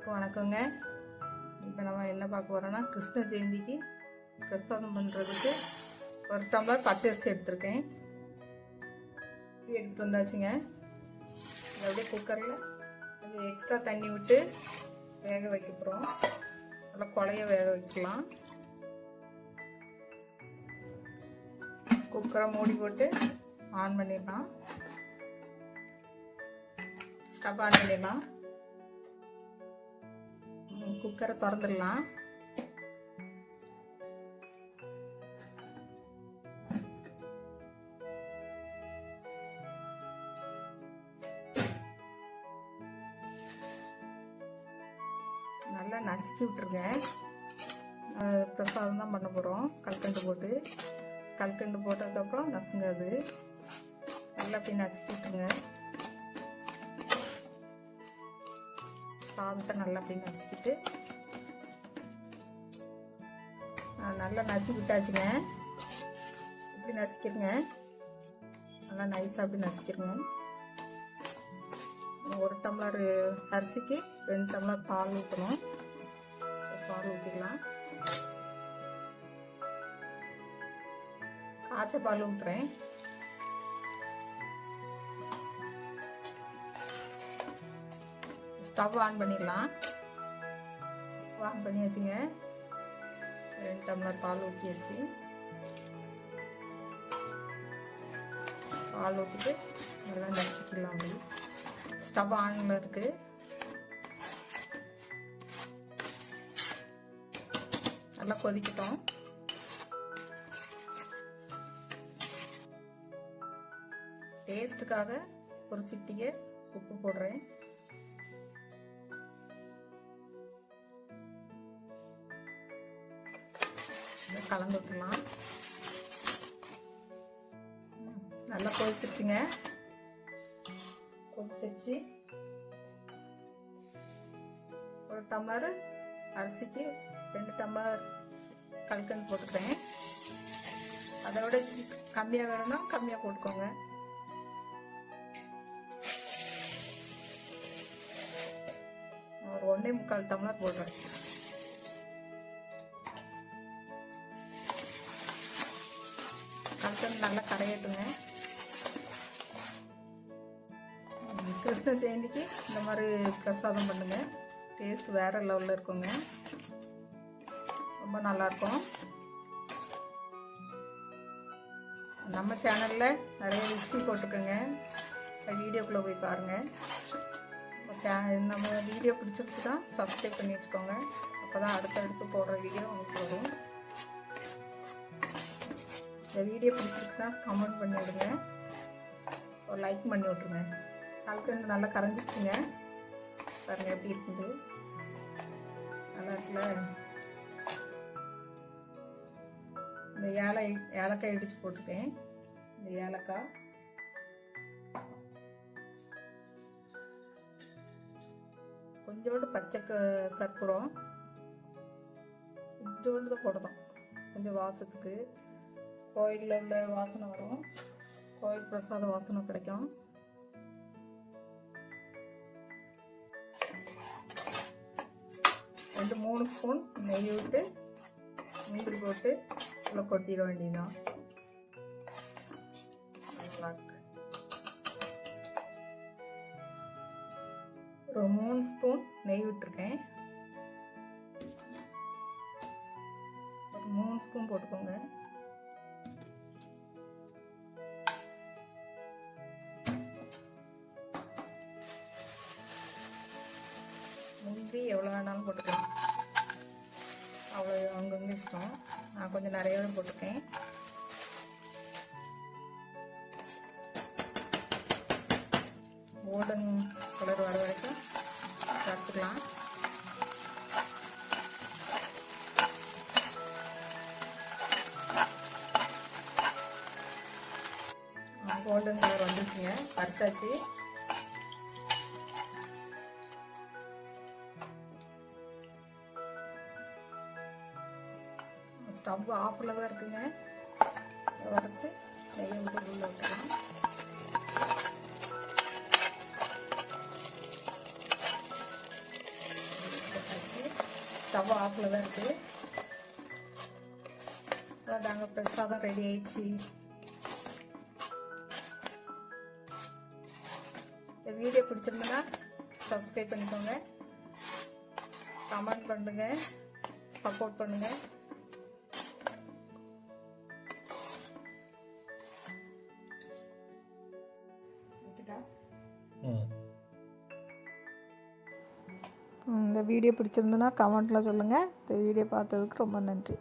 எல்லாருக்கும் வணக்கங்க. இப்போ நம்ம என்ன பார்க்க போகிறோம்னா கிருஷ்ண ஜெயந்திக்கு பிரசாதம் பண்ணுறதுக்கு ஒரு டம்ளர் பச்சரிசி எடுத்திருக்கேன். எடுத்துகிட்டு வந்தாச்சுங்க. இதை அப்படியே குக்கரில் கொஞ்சம் எக்ஸ்ட்ரா தண்ணி விட்டு வேக வைக்க போகிறோம் நல்லா குழைய வேக வைக்கலாம். குக்கரை மூடி போட்டு ஆன் பண்ணிடலாம். ஸ்டவ் ஆன் பண்ணிடலாம். குக்கரை திறந்துடலாம். நல்லா நசுக்கி விட்டுருங்க. பிரசாதம் தான் பண்ண போகிறோம் கல்கண்டு போட்டு. கல்கண்டு போட்டதுக்கப்புறம் நசுங்க அது. நல்லா போய் நசுக்கி விட்டுருங்க. சாதத்தை நல்லா அப்படி நசுக்கிட்டு நல்லா நசுக்கி விட்டாச்சுங்க. இப்படி நசுக்கிடுங்க நல்லா நைஸாக அப்படி நசுக்கிடுங்க ஒரு டம்ளர் அரிசிக்கு ரெண்டு டம்ளர் பால் ஊற்றணும் பால் ஊற்றிக்கலாம் காய்ச்ச பால் ஊற்றுறேன் ஸ்டவ் ஆன் பண்ணிடலாம். ஆன் பண்ணி வச்சுங்க ரெண்டு டம்ளர் பால் ஊற்றியாச்சு பால் ஊற்றிட்டு நல்லா நசுக்கிடலாம் அப்படி ஸ்டவ் ஆனில் இருக்கு நல்லா கொதிக்கட்டும். டேஸ்ட்டுக்காக ஒரு சிட்டிகை உப்பு போடுறேன். கலந்து விட்டுலாம் நல்லா கொதிச்சிருச்சுங்க. கொதிச்சிருச்சு. ஒரு டம்ளர் அரிசிக்கு ரெண்டு டம்ளர் கலக்கன்னு போட்டுக்கிறேன். அதோட கம்மியாக வேணும்னா கம்மியாக போட்டுக்கோங்க. ஒரு ஒன்றே முக்கால் டம்ளர் போடுறேன். கல்கண்டு நல்லா கரையட்டுங்க. கிருஷ்ண ஜெயந்திக்கு இந்த மாதிரி பிரசாதம் பண்ணுங்க. டேஸ்ட் வேற லெவலில் இருக்குங்க. ரொம்ப நல்லாயிருக்கும் நம்ம சேனலில் நிறைய ரெசிபி போட்டிருக்கோங்க வீடியோக்குள்ளே போய் பாருங்கள் நம்ம வீடியோ பிடிச்சிருக்கு தான் சப்ஸ்கிரைப் பண்ணி வச்சுக்கோங்க. அப்போ தான் அடுத்தடுத்து போடுற வீடியோ உங்களுக்கு வரும். இந்த வீடியோ பிடிச்சிருக்குன்னா கமெண்ட் பண்ணி விடுங்க. ஒரு லைக் பண்ணி விட்ருங்க கல்கண்டு நல்லா கரைஞ்சிச்சுங்க பாருங்க எப்படி இருக்குது. நல்லா இருக்குல்ல? இந்த ஏலை ஏலக்காய் இடித்து போட்டிருக்கேன். இந்த ஏலக்காய். கொஞ்சோண்டு பச்சை க கற்பூரம். கொஞ்சோண்டு தான் போடணும். கொஞ்சம் வாசத்துக்கு. கோயிலில் உள்ள வாசனை வரும். கோயில் பிரசாத வாசனை கிடைக்கும். ரெண்டு மூணு ஸ்பூன் நெய் விட்டு முந்திரி போட்டு உள்ள கொட்டிட வேண்டியதான் ஒரு மூணு ஸ்பூன் நெய் விட்டுருக்கேன். ஒரு மூணு ஸ்பூன் போட்டுக்கோங்க. வேணாலும் போட்டுக்கலாம். அவ்வளோ அவங்கவுங்க இஷ்டம். நான் கொஞ்சம் நிறையவே போட்டிருக்கேன் கோல்டன் கலர் வர வரைக்கும் வறுத்துக்கலாம் கோல்டன் கலர் வந்துருச்சுங்க வறுத்தாச்சு ஸ்டவ் ஆஃபில் தான் இருக்குங்க. வறுத்து நெய்யை விட்டு உள்ள விட்டுக்கலாம் ஸ்டவ் ஆஃபில் தான் இருக்குது நாங்கள் தான் ரெடி ஆயிடுச்சு. இந்த வீடியோ பிடிச்சிருந்ததுன்னா சப்ஸ்கிரைப் பண்ணிக்கோங்க. கமெண்ட் பண்ணுங்க. சப்போர்ட் பண்ணுங்க. இந்த வீடியோ பிடிச்சிருந்ததுன்னா கமெண்ட்டில் சொல்லுங்கள் இந்த வீடியோ பார்த்ததுக்கு ரொம்ப நன்றி.